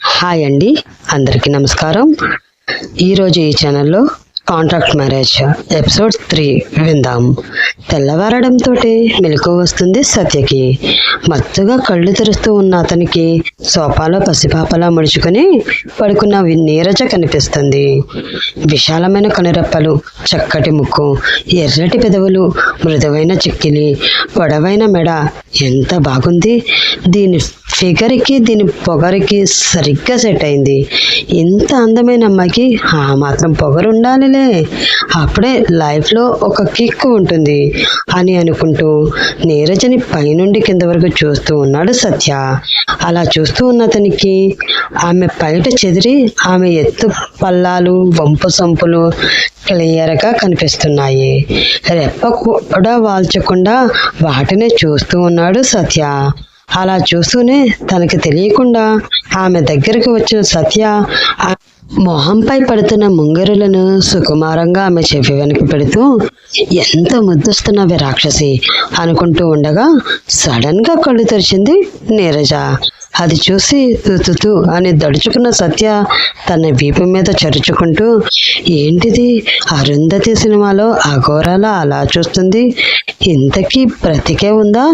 Hi అండి. అందరికీ నమస్కారం. ఈరోజు ఈ ఛానల్లో కాంట్రాక్ట్ మ్యారేజ్ ఎపిసోడ్ త్రీ విందాం. తెల్లవారడంతో మెలకు వస్తుంది సత్యకి. మత్తుగా కళ్ళు తెరుస్తూ ఉన్న అతనికి సోఫాలో పసిపాపలా ముడుచుకొని పడుకున్న నీరజ కనిపిస్తుంది. విశాలమైన కనురెప్పలు చక్కటి ముక్కు ఎర్రటి పెదవులు మృదువైన చిక్కిలి పొడవైన మెడ ఎంత బాగుంది. దీని ఫిగర్కి దీని పొగరికి సరిగ్గా సెట్ అయింది. ఇంత అందమైన అమ్మాయికి ఆ మాత్రం పొగరు ఉండాలిలే. అప్పుడే లైఫ్లో ఒక కిక్ ఉంటుంది అని అనుకుంటూ నీరజని పైనుండి కింద వరకు చూస్తూ ఉన్నాడు సత్య. అలా చూస్తూ ఉన్న అతనికి ఆమె బయట చెదిరి ఆమె ఎత్తు పల్లాలు వంపు సంపులు క్లియర్గా కనిపిస్తున్నాయి. రెప్ప కూడా వాల్చకుండా వాటినే చూస్తూ ఉన్నాడు సత్య. అలా చూస్తూనే తనకి తెలియకుండా ఆమె దగ్గరికి వచ్చిన సత్య మొహంపై పడుతున్న ముంగరులను సుకుమారంగా ఆమె చెవి వెనక పెడుతూ ఎంత ముద్దుస్తున్నవి రాక్షసి అనుకుంటూ ఉండగా సడన్గా కళ్ళు తెరిచింది నీరజ. అది చూసి తుతుతు అని దడుచుకున్న సత్య తన వీపు మీద చరుచుకుంటూ ఏంటిది? అరుంధతి సినిమాలో అఘోరాల అలా చూస్తుంది? ఇంతకీ బ్రతికే ఉందా?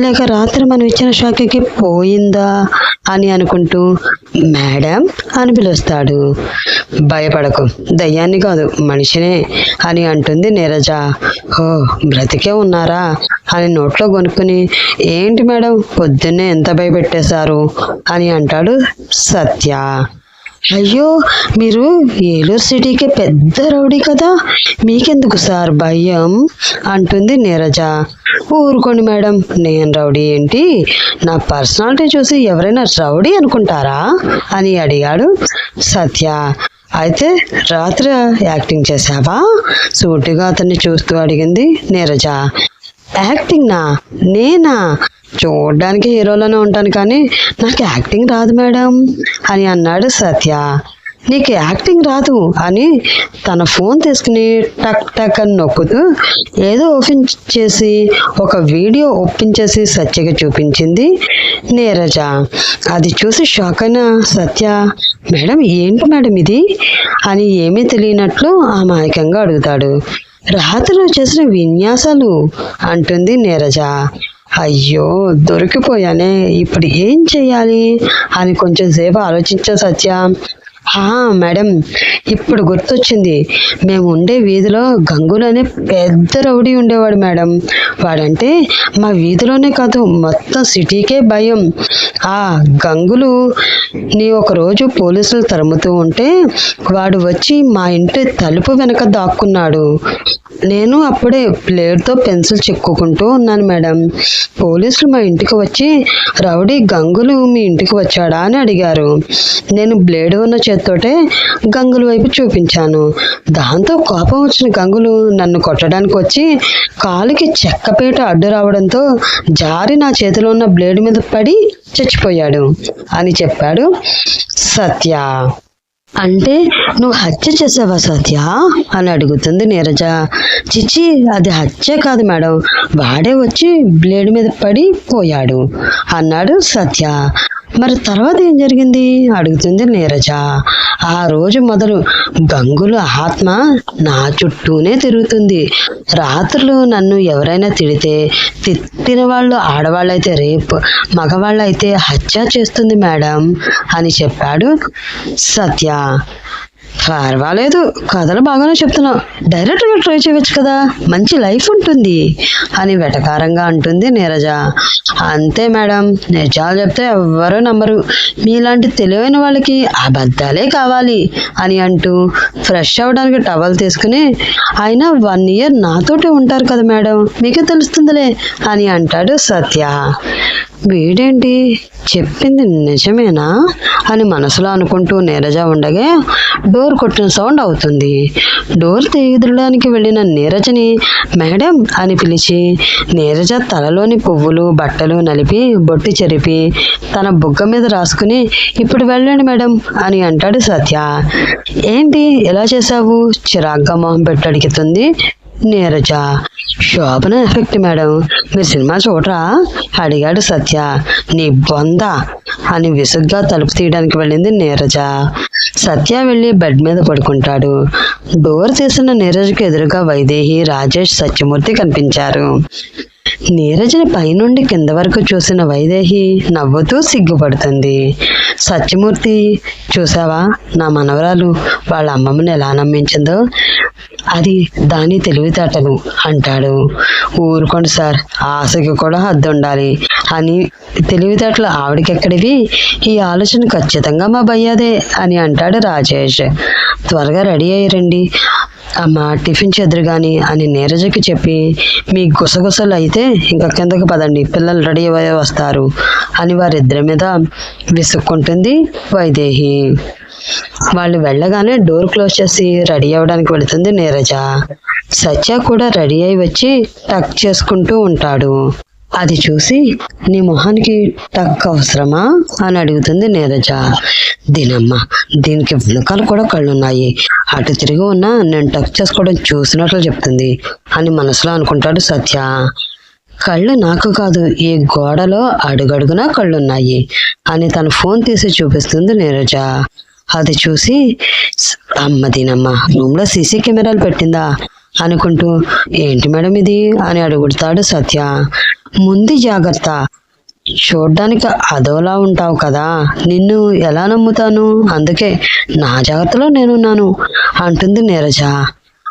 లేక రాత్రి మనం ఇచ్చిన షాక్కి పోయిందా? అని అనుకుంటూ మేడం అని పిలుస్తాడు. భయపడకు దయ్యాన్ని కాదు మనిషినే అని అంటుంది నీరజ. ఓ బ్రతికే ఉన్నారా? అని నోట్లో కొనుక్కుని ఏంటి మేడం పొద్దున్నే ఎంత భయపెట్టేశారు? అని అంటాడు సత్య. అయ్యో మీరు ఏలూరు సిటీకి పెద్ద రౌడీ కదా మీకెందుకు సార్ భయం? అంటుంది నీరజ. ఊరుకోండి మేడం నేను రౌడీ ఏంటి? నా పర్సనాలిటీ చూసి ఎవరైనా రౌడీ అనుకుంటారా? అని అడిగాడు సత్య. అయితే రాత్రి యాక్టింగ్ చేసావా సూటిగా అతన్ని చూస్తూ అడిగింది నీరజ. యాక్టింగ్ నా నేనా? చూడడానికి హీరోలోనే ఉంటాను కానీ నాకు యాక్టింగ్ రాదు మేడం అని అన్నాడు సత్య. నీకు యాక్టింగ్ రాదు అని తన ఫోన్ తీసుకుని టక్ టక్ అని నొక్కుతూ ఏదో ఓపెన్ చేసి ఒక వీడియో ఒప్పించేసి సత్యకి చూపించింది నీరజ. అది చూసి షాక్ అయిన సత్య మేడం ఏంటి మేడం ఇది? అని ఏమీ తెలియనట్లు అమాయకంగా అడుగుతాడు. రాత్రిలో చేసిన విన్యాసాలు అంటుంది నీరజ. అయ్యో దొరికిపోయానే. ఇప్పుడు ఏం చెయ్యాలి అని కొంచెం సేపు ఆలోచించా సత్య. మేడం. ఇప్పుడు గుర్తొచ్చింది. మేము ఉండే వీధిలో గంగులు అనే పెద్ద రౌడీ ఉండేవాడు మేడం. వాడంటే మా వీధిలోనే కాదు మొత్తం సిటీకే భయం. ఆ గంగులు నీ ఒకరోజు పోలీసులు తరుముతూ ఉంటే వాడు వచ్చి మా ఇంటి తలుపు వెనక దాక్కున్నాడు. నేను అప్పుడే ప్లేట్తో పెన్సిల్ చెక్కుకుంటూ ఉన్నాను మేడం. పోలీసులు మా ఇంటికి వచ్చి రౌడీ గంగులు మీ ఇంటికి వచ్చాడా? అని అడిగారు. నేను బ్లేడ్ ఉన్న చేత్తోటే గంగుల వైపు చూపించాను. దాంతో కోపం వచ్చిన గంగులు నన్ను కొట్టడానికి వచ్చి కాలుకి చెక్కపేట అడ్డు రావడంతో జారి నా చేతిలో ఉన్న బ్లేడ్ మీద పడి చచ్చిపోయాడు అని చెప్పాడు సత్య. అంటే నువ్వు హత్య చేసావా సత్య? అని అడుగుతుంది నీరజ. చిచి అది హత్య కాదు మేడం. వాడే వచ్చి బ్లేడ్ మీద పడి పోయాడు అన్నాడు సత్య. మరి తర్వాత ఏం జరిగింది? అడుగుతుంది నీరజ. ఆ రోజు మొదలు గంగుల ఆత్మ నా చుట్టూనే తిరుగుతుంది. రాత్రులు నన్ను ఎవరైనా తిడితే తిట్టిన వాళ్ళు ఆడవాళ్ళైతే రేపు మగవాళ్ళైతే హత్య చేస్తుంది మేడం అని చెప్పాడు సత్య. పర్వాలేదు కథలు బాగానే చెప్తున్నావు డైరెక్ట్గా ట్రై చేయవచ్చు కదా. మంచి లైఫ్ ఉంటుంది. అని వెటకారంగా అంటుంది నీరజ. అంతే మేడం. నిజాలు చెప్తే ఎవ్వరూ నమ్మరు. మీలాంటి తెలివైన వాళ్ళకి అబద్ధాలే కావాలి అని అంటూ ఫ్రెష్ అవ్వడానికి టవల్ తీసుకుని ఆయన వన్ ఇయర్ నాతోటి ఉంటారు కదా మేడం. మీకే తెలుస్తుందిలే అని అంటాడు సత్య. వీడేంటి? చెప్పింది నిజమేనా? అని మనసులో అనుకుంటూ నీరజ ఉండగా డోర్ కొట్టిన సౌండ్ అవుతుంది. డోర్ తీయడానికి వెళ్ళిన నీరజని మేడం అని పిలిచి నీరజ తలలోని పువ్వులు బట్టలు నలిపి బొట్టి చెరిపి తన బుగ్గ మీద రాసుకుని ఇప్పుడు వెళ్ళండి మేడం అని అంటాడు సత్య. ఏంటి? ఎలా చేశావు? చిరాగ్గా మొహం పెట్టడికితుంది నీరజ. Shobhana effect madam. మీరు సినిమా చూడరా? అడిగాడు సత్య. నీ బొంద అని విసుగ్గా తలుపు తీయడానికి వెళ్ళింది నీరజ. సత్య వెళ్ళి బెడ్ మీద పడుకుంటాడు. డోర్ తీసిన నీరజ్కి ఎదురుగా వైదేహి రాజేష్ సత్యమూర్తి కనిపించారు. నీరజని పైనుండి కింద వరకు చూసిన వైదేహి నవ్వుతూ సిగ్గుపడుతుంది. సత్యమూర్తి చూసావా నా మనవరాలు వాళ్ళ అమ్మమ్మని ఎలా నమ్మించిందో? అది దాని తెలివితేటలు అంటాడు. ఊరుకోండి సార్ ఆశకి కూడా హద్దు ఉండాలి అని తెలివితేటలు ఆవిడకెక్కడివి? ఈ ఆలోచన ఖచ్చితంగా మా భయ్యాదే అని అంటాడు రాజేష్. త్వరగా రెడీ అయ్యారండి అమ్మ టిఫిన్ చెదురు గాని అని నీరజకి చెప్పి మీ గుసగుసలు అయితే ఇంకా కిందకి పదండి పిల్లలు రెడీ అయ్యే వస్తారు అని వారిద్దరి మీద విసుక్కుంటుంది వైదేహి. వాళ్ళు వెళ్ళగానే డోర్ క్లోజ్ చేసి రెడీ అవ్వడానికి వెళుతుంది నీరజ. సత్య కూడా రెడీ అయి వచ్చి టక్ చేసుకుంటూ ఉంటాడు. అది చూసి నీ మొహానికి టక్ అవసరమా? అని అడుగుతుంది నీరజ. దీనమ్మ దీనికి వెనకాల కూడా కళ్ళున్నాయి. అటు తిరిగి ఉన్నా నేను టక్ చేసుకోవడం చూసినట్లు చెప్తుంది అని మనసులో అనుకుంటాడు సత్య. కళ్ళు నాకు కాదు ఈ గోడలో అడుగడుగునా కళ్ళున్నాయి అని తన ఫోన్ తీసి చూపిస్తుంది నీరజ. అది చూసి "స్- అమ్మ దీనమ్మ సీసీ కెమెరాలు పెట్టిందా? అనుకుంటూ ఏంటి మేడం ఇది? అని అడుగుతాడు సత్య. ముందు జాగ్రత్త. చూడ్డానికి అదోలా ఉంటావు కదా. నిన్ను ఎలా నమ్ముతాను? అందుకే నా జాగ్రత్తలో నేనున్నాను అంటుంది నీరజ.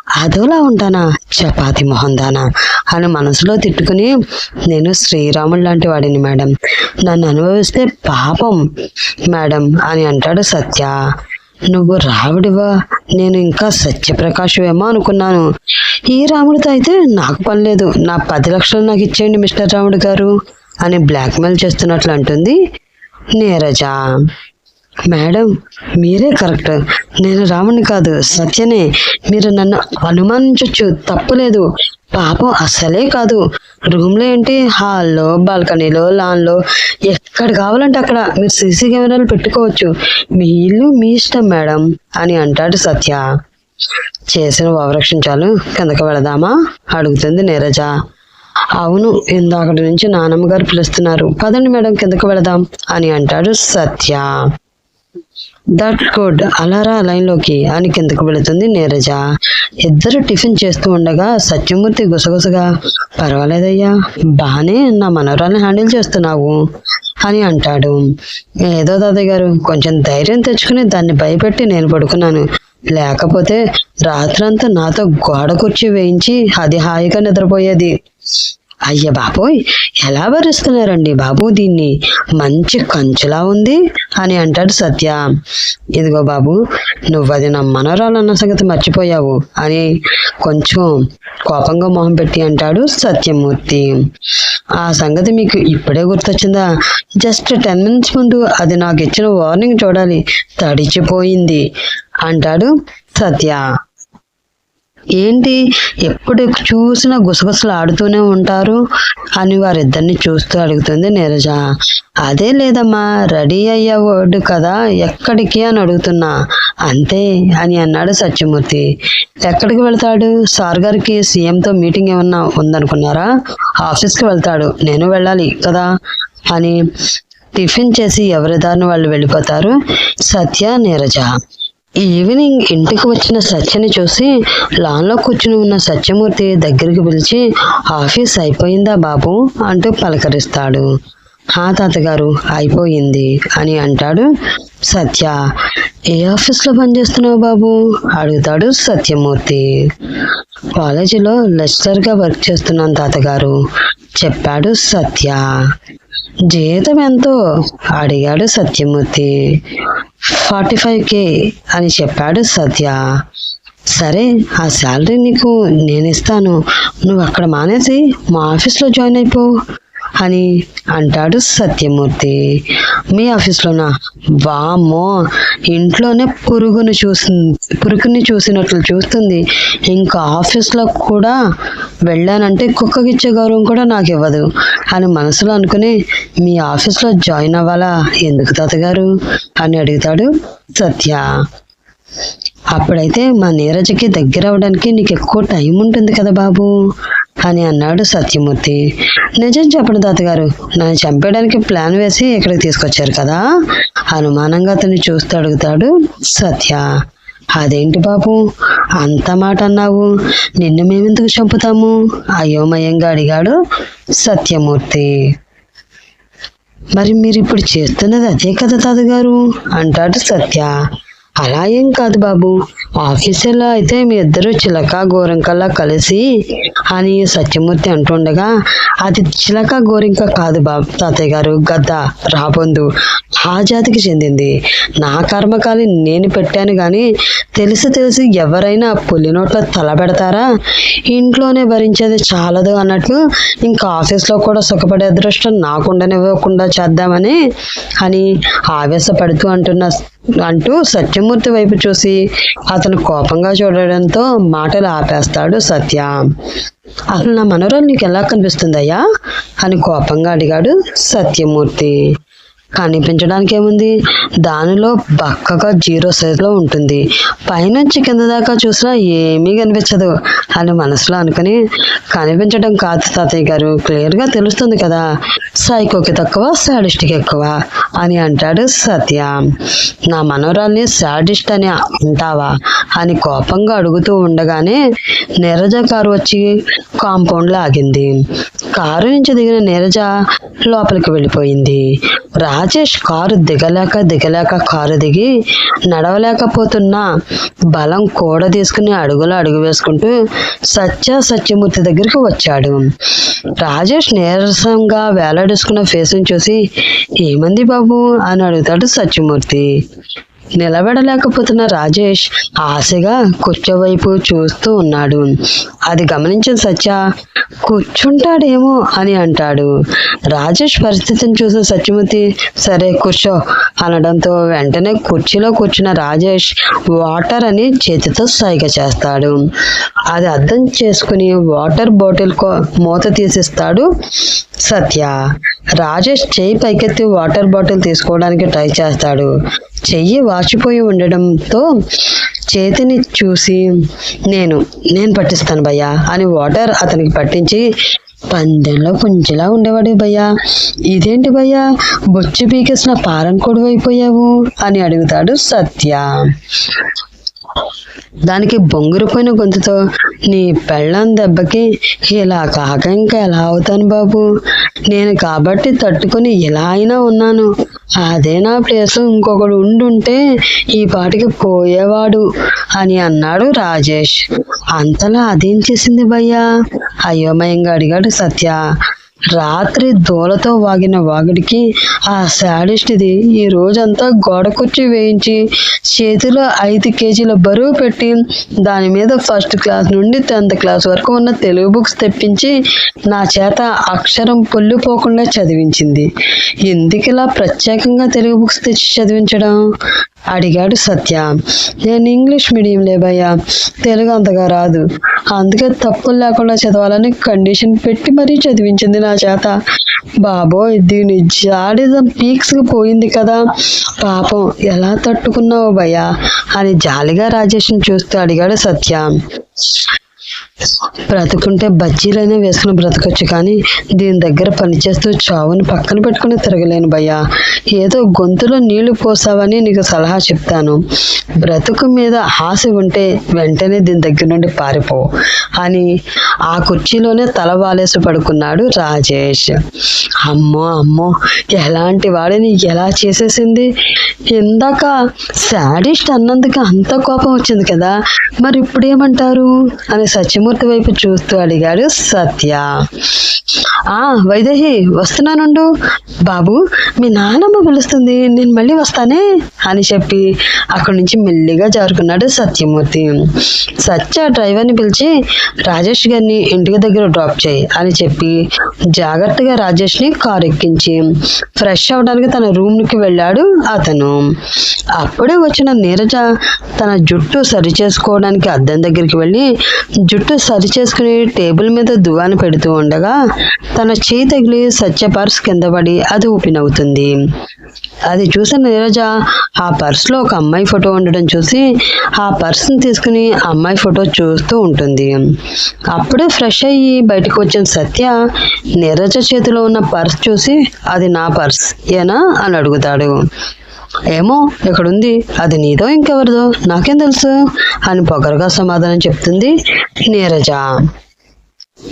అదోలా ఉంటానా? చపాతి మొహందానా? అని మనసులో తిట్టుకుని నేను శ్రీరాముడు లాంటి వాడిని మేడం. నన్ను అనుభవిస్తే పాపం మేడం అని అంటాడు సత్య. నువ్వు రావుడివా? నేను ఇంకా సత్యప్రకాశమేమో అనుకున్నాను. ఈ రాముడితో అయితే నాకు పని లేదు. నా పది లక్షలు నాకు ఇచ్చేయండి మిస్టర్ రాముడు గారు అని బ్లాక్మెయిల్ చేస్తున్నట్లు అంటుంది నీరజ. మేడం మీరే కరెక్ట్. నేను రాముని కాదు సత్యనే. మీరు నన్ను అనుమానించవచ్చు తప్పులేదు. పాపం అస్సలే కాదు. రూమ్లో ఏంటి? హాల్లో బాల్కనీలో లాన్లో. ఎక్కడ కావాలంటే అక్కడ. మీరు సీసీ కెమెరాలు పెట్టుకోవచ్చు. మీ ఇల్లు మీ ఇష్టం మేడం అని అంటాడు సత్య. చేసిన ఓవరక్షణ చాలు. కిందకి వెళదామా? అడుగుతుంది నీరజ. అవును ఇందాకటి నుంచి నానమ్మ గారు పిలుస్తున్నారు. పదండి మేడం కిందకు వెళదాం అని అంటాడు సత్య. దట్ గుడ్ అలారా లైన్లోకి అని కిందకు వెళుతుంది నీరజ? ఇద్దరు టిఫిన్ చేస్తూ ఉండగా సత్యమూర్తి గుసగుసగా పర్వాలేదయ్యా బానే నా మనవరాల్ని హ్యాండిల్ చేస్తున్నావు అని అంటాడు. ఏదో తాతయ్య గారు కొంచెం ధైర్యం తెచ్చుకుని దాన్ని భయపెట్టి నేను పడుకున్నాను. లేకపోతే రాత్రంతా నాతో గోడ కుర్చీ వేయించి అది హాయిగా నిద్రపోయేది. అయ్య బాబోయ్ ఎలా భరుస్తున్నారండి బాబు దీన్ని? మంచి కంచులా ఉంది అని అంటాడు సత్య. ఇదిగో బాబు నువ్వు అది నా మనరాలు అన్న సంగతి మర్చిపోయావు అని కొంచెం కోపంగా మొహం పెట్టి అంటాడు సత్యమూర్తి. ఆ సంగతి మీకు ఇప్పుడే గుర్తొచ్చిందా? జస్ట్ టెన్ మినిట్స్ ముందు అది నాకు ఇచ్చిన వార్నింగ్ చూడాలి తడిచిపోయింది అంటాడు సత్య. ఏంటి? ఎప్పుడు చూసినా గుసగుసలు ఆడుతూనే ఉంటారు అని వారిద్దరిని చూస్తూ అడుగుతుంది నీరజ. అదే లేదమ్మా రెడీ అయ్యేవాడు కదా ఎక్కడికి అని అడుగుతున్నా. అంతే అని అన్నాడు సత్యమూర్తి. ఎక్కడికి వెళ్తాడు? సార్ గారికి సీఎంతో మీటింగ్ ఏమన్నా ఉందనుకున్నారా? ఆఫీస్కి వెళ్తాడు. నేను వెళ్ళాలి కదా అని టిఫిన్ చేసి ఎవరి దారిని వాళ్ళు వెళ్ళిపోతారు సత్య నీరజ. ఈవినింగ్ ఇంటికి వచ్చిన సత్యని చూసి లాన్లో కూర్చుని ఉన్న సత్యమూర్తి దగ్గరికి పిలిచి ఆఫీస్ అయిపోయిందా బాబు? అంటూ పలకరిస్తాడు. హా తాతగారు అయిపోయింది అని అంటాడు సత్య. ఏ ఆఫీస్లో పనిచేస్తున్నావు బాబు? అడుగుతాడు సత్యమూర్తి. కాలేజీలో లెక్చరర్గా వర్క్ చేస్తున్నాను తాతగారు చెప్పాడు సత్య. జీతం ఎంతో అడిగాడు సత్యమూర్తి. ఫార్టీ ఫైవ్ కే అని చెప్పాడు సత్య. సరే ఆ శాలరీ నీకు నేను ఇస్తాను నువ్వు అక్కడ మానేసి మా ఆఫీస్లో జాయిన్ అయిపో. అని అంటాడు సత్యమూర్తి. మీ ఆఫీస్లోనా వామ్మో ఇంట్లోనే పురుగును చూసి పురుగుని చూసినట్లు చూస్తుంది. ఇంకా ఆఫీస్లో కూడా వెళ్ళానంటే కుక్కకిచ్చే గౌరవం కూడా నాకు ఇవ్వదు అని మనసులో అనుకుని మీ ఆఫీస్లో జాయిన్ అవ్వాలా? ఎందుకు తాతగారు? అని అడుగుతాడు సత్య. అప్పుడైతే మా నీరజకి దగ్గర అవడానికి నీకు ఎక్కువ టైం ఉంటుంది కదా బాబు? అని అన్నాడు సత్యమూర్తి. నిజం చెప్పండి తాతగారు. నన్ను చంపేయడానికి ప్లాన్ వేసి ఇక్కడికి తీసుకొచ్చారు కదా. అనుమానంగా అతన్ని చూస్తూ అడుగుతాడు సత్య. అదేంటి బాబు? అంత మాట అన్నావు. నిన్ను మేమెందుకు చంపుతాము? అయోమయంగా అడిగాడు సత్యమూర్తి. మరి మీరు ఇప్పుడు చేస్తున్నది అదే కదా తాతగారు? అంటాడు సత్య. అలా ఏం కాదు బాబు. ఆఫీసులో అయితే మీ ఇద్దరు చిలక గోరంకల్లా కలిసి అని సత్యమూర్తి అంటుండగా అది చిలక గోరింక కాదు బాబు తాతయ్య గారు గద్ద రాబందు ఆ జాతికి చెందింది. నా కర్మకాలి నేను పెట్టాను కానీ తెలిసి తెలిసి ఎవరైనా పులి నోట్లో తల పెడతారా? ఇంట్లోనే భరించేది చాలదు అన్నట్లు ఇంకా ఆఫీస్లో కూడా సుఖపడే అదృష్టం నాకుండానివ్వకుండా చేద్దామని అని ఆవేశపడుతూ అంటున్న అంటూ సత్యమూర్తి వైపు చూసి అతను కోపంగా చూడడంతో మాటలు ఆపేస్తాడు సత్య. అసలు నా మనోరాలు నీకు ఎలా కనిపిస్తుందయ్యా? అని కోపంగా అడిగాడు సత్యమూర్తి. కనిపించడానికి ఏముంది దానిలో బక్కగా జీరో సైజులో ఉంటుంది. పైనుంచి కింద దాకా చూసినా ఏమీ కనిపించదు. అని మనసులో అనుకుని కనిపించడం కాదు తాతయ్య గారు. క్లియర్గా తెలుస్తుంది కదా. సైకోకి తక్కువ శాడిస్ట్కి ఎక్కువ అని అంటాడు సత్య. నా మనోరాల్ని శాడిస్ట్ అని అంటావా? అని కోపంగా అడుగుతూ ఉండగానే నీరజ కారు వచ్చి కాంపౌండ్లో ఆగింది. కారు నుంచి దిగిన నీరజ లోపలికి వెళ్ళిపోయింది. రా రాజేష్ కారు దిగలేక దిగలేక కారు దిగి నడవలేకపోతున్నా బలం కూడా తీసుకుని అడుగులు అడుగు వేసుకుంటూ సత్య సత్యమూర్తి దగ్గరికి వచ్చాడు. రాజేష్ నీరసంగా వేలాడేసుకున్న ఫేస్ని చూసి ఏమంది బాబు? అని అడుగుతాడు సత్యమూర్తి. నిలబడలేకపోతున్న రాజేష్ ఆశగా కూర్చోవైపు చూస్తూ ఉన్నాడు. అది గమనించిన సత్య కూర్చుంటాడేమో అని అంటాడు. రాజేష్ పరిస్థితిని చూసిన సత్యమూర్తి సరే కూర్చో అనడంతో వెంటనే కుర్చీలో కూర్చున్న రాజేష్ వాటర్ అని చేతితో సైగ చేస్తాడు. అది అర్థం చేసుకుని వాటర్ బాటిల్ కో మూత తీసిస్తాడు సత్య. రాజేష్ చేయి పైకెత్తి వాటర్ బాటిల్ తీసుకోవడానికి ట్రై చేస్తాడు. చెయ్యి వాచిపోయి ఉండడంతో చేతిని చూసి నేను నేను పట్టిస్తాను భయ్యా అని వాటర్ అతనికి పట్టించి పందెంలో పుంజిలా ఉండేవాడు భయ్యా. ఇదేంటి భయ్యా? బొచ్చు పీకేసిన పారం కొడువైపోయావు? అని అడుగుతాడు సత్య. దానికి బొంగురుపోయిన గొంతుతో నీ పెళ్ళం దెబ్బకి ఇలా కాక ఇంకా ఎలా అవుతాను బాబు? నేను కాబట్టి తట్టుకొని ఇలా అయినా ఉన్నాను. అదే నా ప్లేస్. ఇంకొకడు ఉండుంటే ఈ పాటికి పోయేవాడు అని అన్నాడు రాజేష్. అంతలా అదేం చేసింది భయ్యా? అయోమయంగా అడిగాడు సత్య. రాత్రి దూలతో వాగిన వాగుడికి ఆ శాడిస్ట్ది ఈ రోజంతా గోడ కుర్చీ వేయించి చేతిలో ఐదు కేజీల బరువు పెట్టి దాని మీద ఫస్ట్ క్లాస్ నుండి టెన్త్ క్లాస్ వరకు ఉన్న తెలుగు బుక్స్ తెప్పించి నా చేత అక్షరం పొల్లిపోకుండా చదివించింది. ఎందుకు ఇలా ప్రత్యేకంగా తెలుగు బుక్స్ తెచ్చి చదివించడం? అడిగాడు సత్య. నేను ఇంగ్లీష్ మీడియం లేబయ్యా తెలుగు అంతగా రాదు. అందుకే తప్పులు లేకుండా చదవాలని కండిషన్ పెట్టి మరీ చదివించింది నా చేత. బాబోయ్ దీని జాడిజం పీక్స్కి పోయింది కదా. పాపం ఎలా తట్టుకున్నావు భయ్యా? అని జాలిగా రాజేష్ని చూస్తూ అడిగాడు సత్య. బ్రతుకుంటే బజ్జీలైనా వేసుకుని బ్రతకొచ్చు కానీ దీని దగ్గర పనిచేస్తూ చావుని పక్కన పెట్టుకుని తిరగలేను భయ్యా. ఏదో గొంతులో నీళ్ళు పోసావని నీకు సలహా చెప్తాను. బ్రతుకు మీద ఆశ ఉంటే వెంటనే దీని దగ్గర నుండి పారిపో అని ఆ కుర్చీలోనే తల వాలేసి పడుకున్నాడు రాజేష్. అమ్మో అమ్మో ఎలాంటి వాడిని ఎలా చేసేసింది? ఇందాక శాడిస్ట్ అన్నందుకు అంత కోపం వచ్చింది కదా మరి ఇప్పుడు ఏమంటారు అని సత్యమూర్తి వైపు చూస్తూ అడిగాడు సత్య. ఆ వైదేహి వస్తున్నానుండు. బాబు మీ నాన్నమ్మ పిలుస్తుంది. నేను మళ్ళీ వస్తానే అని చెప్పి అక్కడి నుంచి మెల్లిగా జారుకున్నాడు సత్యమూర్తి. సత్య డ్రైవర్ని పిలిచి రాజేష్ గారిని ఇంటికి దగ్గర డ్రాప్ చేయి అని చెప్పి జాగ్రత్తగా రాజేష్ని కారు ఎక్కించి ఫ్రెష్ అవడానికి తన రూమ్కి వెళ్ళాడు అతను. అప్పుడే వచ్చిన నీరజ తన జుట్టు సరి చేసుకోవడానికి అద్దం దగ్గరికి వెళ్ళి జుట్టు సరి చేసుకుని టేబుల్ మీద దువ్వాను పెడుతూ ఉండగా తన చేయి తగిలి సత్య పర్స్ కింద పడి అది ఊపినవుతుంది అది చూసిన నీరజ ఆ పర్స్లో ఒక అమ్మాయి ఫోటో ఉండడం చూసి ఆ పర్స్ని తీసుకుని అమ్మాయి ఫోటో చూస్తూ ఉంటుంది. అప్పుడే ఫ్రెష్ అయ్యి బయటకు వచ్చిన సత్య నీరజ చేతిలో ఉన్న పర్స్ చూసి అది నా పర్స్ ఏనా? అని అడుగుతాడు. ఏమో ఇక్కడుంది అది నీదో ఇంకెవరిదో? నాకేం తెలుసు? అని పొగరుగా సమాధానం చెప్తుంది నీరజ.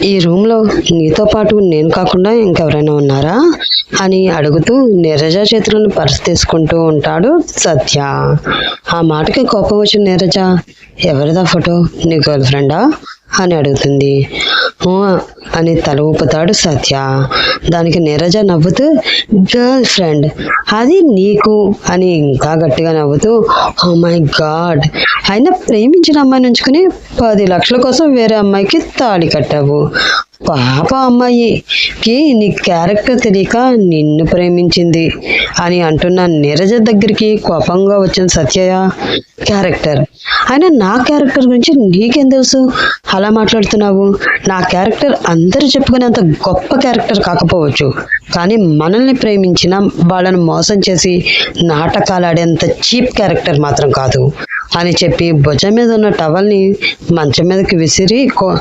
ఈ రూమ్లో నీతో పాటు నేను కాకుండా ఇంకెవరైనా ఉన్నారా? అని అడుగుతూ నీరజ చేతులను పర్స్ తీసుకుంటూ ఉంటాడు సత్య. ఆ మాటకి కోపం వచ్చిన నీరజ ఎవరిదా ఫోటో? నీ గర్ల్ ఫ్రెండా? అని అడుగుతుంది. అని తల ఊపుతాడు సత్య. దానికి నీరజ నవ్వుతూ గర్ల్ ఫ్రెండ్ అది నీకు అని ఇంకా గట్టిగా నవ్వుతూ ఓ మై గాడ్ అయినా ప్రేమించిన అమ్మాయిని ఉంచుకుని పది లక్షల కోసం వేరే అమ్మాయికి తాళి కట్టావు. పాప అమ్మాయికి నీ క్యారెక్టర్ తెలియక నిన్ను ప్రేమించింది అని అంటున్న నీరజ దగ్గరికి కోపంగా వచ్చిన సత్యయ్య క్యారెక్టర్. ఆయన నా క్యారెక్టర్ గురించి నీకేం తెలుసు? అలా మాట్లాడుతున్నావు. నా క్యారెక్టర్ అందరూ చెప్పుకునేంత గొప్ప క్యారెక్టర్ కాకపోవచ్చు. కానీ మనల్ని ప్రేమించిన వాళ్ళని మోసం చేసి నాటకాలు ఆడేంత చీప్ క్యారెక్టర్ మాత్రం కాదు. అని చెప్పి భుజం మీద ఉన్న టవల్ని మంచం మీదకి విసిరి కో-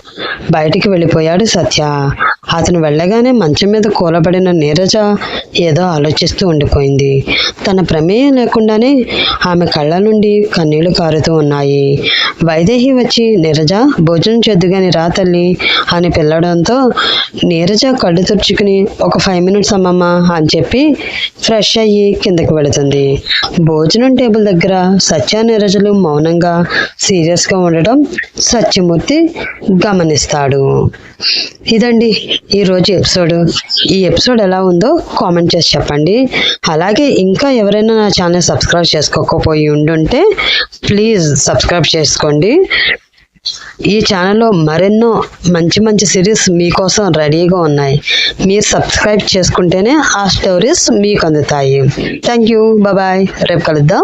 బయటికి వెళ్ళిపోయాడు సత్య. అతను వెళ్ళగానే మంచం మీద కూలబడిన నీరజ ఏదో ఆలోచిస్తూ ఉండిపోయింది. తన ప్రమేయం లేకుండానే ఆమె కళ్ళ నుండి కన్నీళ్ళు కారుతూ ఉన్నాయి. వైదేహి వచ్చి నీరజ భోజనం చేద్దుగాని రా తల్లి అని పిల్లడంతో నీరజ కళ్ళు తుడుచుకుని ఒక ఫైవ్ మినిట్స్ అమ్మమ్మా అని చెప్పి ఫ్రెష్ అయ్యి కిందకి వెళుతుంది. భోజనం టేబుల్ దగ్గర సత్య నీరజలు మౌనంగా సీరియస్గా ఉండటం సత్యమూర్తి గమనిస్తాడు. ఇదండి ఈరోజు ఎపిసోడ్ ఈ ఎపిసోడ్ ఎలా ఉందో కామెంట్ చేసి చెప్పండి. అలాగే ఇంకా ఎవరైనా నా ఛానల్ సబ్స్క్రైబ్ చేసుకోకపోయి ఉండుంటే ప్లీజ్ సబ్స్క్రైబ్ చేసుకోండి. ఈ ఛానల్లో మరెన్నో మంచి మంచి సిరీస్ మీకోసం రెడీగా ఉన్నాయి. మీరు సబ్స్క్రైబ్ చేసుకుంటేనే ఆ స్టోరీస్ మీకు అందుతాయి. Thank you. బాయ్. రేపు కలుద్దాం.